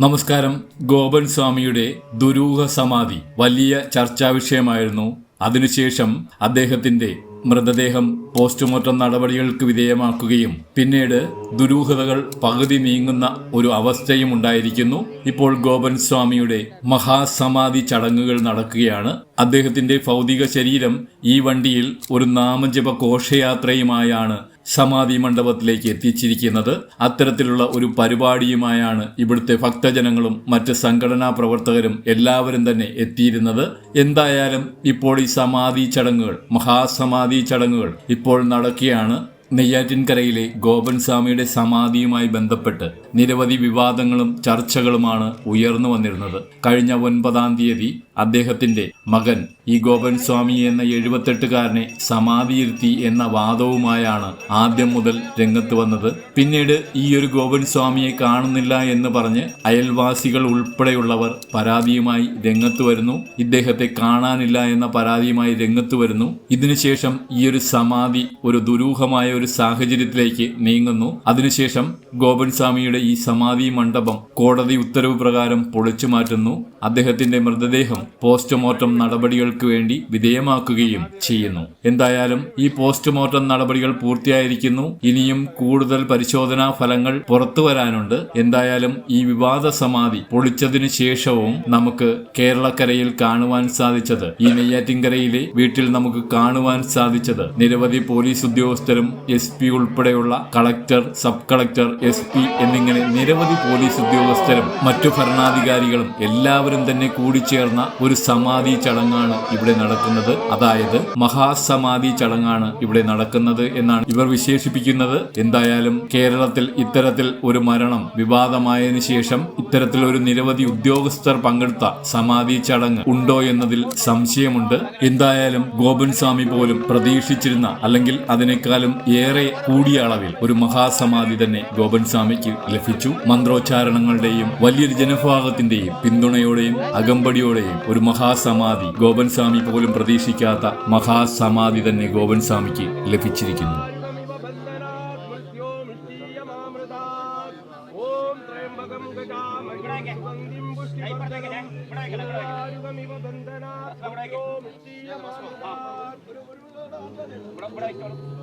നമസ്കാരം. ഗോപൻ സ്വാമിയുടെ ദുരൂഹ സമാധി വലിയ ചർച്ചാ വിഷയമായിരുന്നു. അതിനുശേഷം അദ്ദേഹത്തിന്റെ മൃതദേഹം പോസ്റ്റ്മോർട്ടം നടപടികൾക്ക് വിധേയമാക്കുകയും പിന്നീട് ദുരൂഹതകൾ പകുതി നീങ്ങുന്ന ഒരു അവസ്ഥയും ഉണ്ടായിരിക്കുന്നു. ഇപ്പോൾ ഗോപൻ സ്വാമിയുടെ മഹാസമാധി ചടങ്ങുകൾ നടക്കുകയാണ്. അദ്ദേഹത്തിന്റെ ഭൗതിക ശരീരം ഈ വണ്ടിയിൽ ഒരു നാമജപ ഘോഷയാത്രയുമായാണ് സമാധി മണ്ഡപത്തിലേക്ക് എത്തിച്ചിരിക്കുന്നത് അത്തരത്തിലുള്ള ഒരു പരിപാടിയുമായാണ് ഇവിടുത്തെ ഭക്തജനങ്ങളും മറ്റ് സംഘടനാ പ്രവർത്തകരും എല്ലാവരും തന്നെ എത്തിയിരുന്നത്. എന്തായാലും ഇപ്പോൾ ഈ സമാധി ചടങ്ങുകൾ മഹാസമാധി ചടങ്ങുകൾ ഇപ്പോൾ നടക്കുകയാണ്. നെയ്യാറ്റിൻകരയിലെ ഗോപൻ സ്വാമിയുടെ സമാധിയുമായി ബന്ധപ്പെട്ട് നിരവധി വിവാദങ്ങളും ചർച്ചകളുമാണ് ഉയർന്നു വന്നിരുന്നത്. കഴിഞ്ഞ ഒൻപതാം തീയതി അദ്ദേഹത്തിന്റെ മകൻ ഈ ഗോപൻ സ്വാമി എന്ന എഴുപത്തെട്ടുകാരനെ സമാധിയിരുത്തി എന്ന വാദവുമായാണ് ആദ്യം മുതൽ രംഗത്ത് വന്നത്. പിന്നീട് ഈ ഒരു ഗോപൻ സ്വാമിയെ കാണുന്നില്ല എന്ന് പറഞ്ഞ് അയൽവാസികൾ ഉൾപ്പെടെയുള്ളവർ പരാതിയുമായി രംഗത്ത് വരുന്നു. ഇദ്ദേഹത്തെ കാണാനില്ല എന്ന പരാതിയുമായി രംഗത്ത് വരുന്നു. ഇതിനുശേഷം ഈ ഒരു സമാധി ഒരു ദുരൂഹമായ ഒരു സാഹചര്യത്തിലേക്ക് നീങ്ങുന്നു. അതിനുശേഷം ഗോപൻ സ്വാമിയുടെ ഈ സമാധി മണ്ഡപം കോടതി ഉത്തരവ് പ്രകാരം പൊളിച്ചു മാറ്റുന്നു. അദ്ദേഹത്തിന്റെ മൃതദേഹം പോസ്റ്റ്മോർട്ടം നടപടികൾക്ക് വേണ്ടി വിധേയമാക്കുകയും ചെയ്യുന്നു. എന്തായാലും ഈ പോസ്റ്റ്മോർട്ടം നടപടികൾ പൂർത്തിയായിരിക്കുന്നു. ഇനിയും കൂടുതൽ പരിശോധനാ ഫലങ്ങൾ പുറത്തു വരാനുണ്ട്. എന്തായാലും ഈ വിവാദ സമാധി പൊളിച്ചതിനു ശേഷവും നമുക്ക് കേരളക്കരയിൽ കാണുവാൻ സാധിച്ചത് ഈ നെയ്യാറ്റിൻകരയിലെ വീട്ടിൽ നമുക്ക് കാണുവാൻ സാധിച്ചത് നിരവധി പോലീസ് ഉദ്യോഗസ്ഥരും എസ് പി ഉൾപ്പെടെയുള്ള collector sub collector S P എന്നിങ്ങനെ നിരവധി പോലീസ് ഉദ്യോഗസ്ഥരും മറ്റു ഭരണാധികാരികളും എല്ലാവരും തന്നെ കൂടിച്ചേർന്ന ഒരു സമാധി ചടങ്ങാണ് ഇവിടെ നടക്കുന്നത്. അതായത് മഹാസമാധി ചടങ്ങാണ് ഇവിടെ നടക്കുന്നത് എന്നാണ് ഇവർ വിശേഷിപ്പിക്കുന്നത്. എന്തായാലും കേരളത്തിൽ ഇത്തരത്തിൽ ഒരു മരണം വിവാദമായതിനു ശേഷം ഇത്തരത്തിൽ ഒരു നിരവധി ഉദ്യോഗസ്ഥർ പങ്കെടുത്ത സമാധി ചടങ്ങ് ഉണ്ടോ എന്നതിൽ സംശയമുണ്ട്. എന്തായാലും ഗോപൻ സ്വാമി പോലും പ്രതീക്ഷിച്ചിരുന്ന അല്ലെങ്കിൽ അതിനേക്കാളും ഏറെ കൂടിയ അളവിൽ ഒരു മഹാസമാധി തന്നെ ഗോപൻ സ്വാമിക്ക് ലഭിച്ചു. മന്ത്രോച്ചാരണങ്ങളുടെയും വലിയൊരു ജനഭാഗത്തിന്റെയും പിന്തുണയോടെയും അകമ്പടിയോടെയും ഒരു മഹാസമാധി. ഗോപൻ സ്വാമി പോലും പ്രതീക്ഷിക്കാത്ത മഹാസമാധി തന്നെ ഗോപൻ സ്വാമിക്ക് ലഭിച്ചിരിക്കുന്നു ഇവിടെ ഇവിടെ.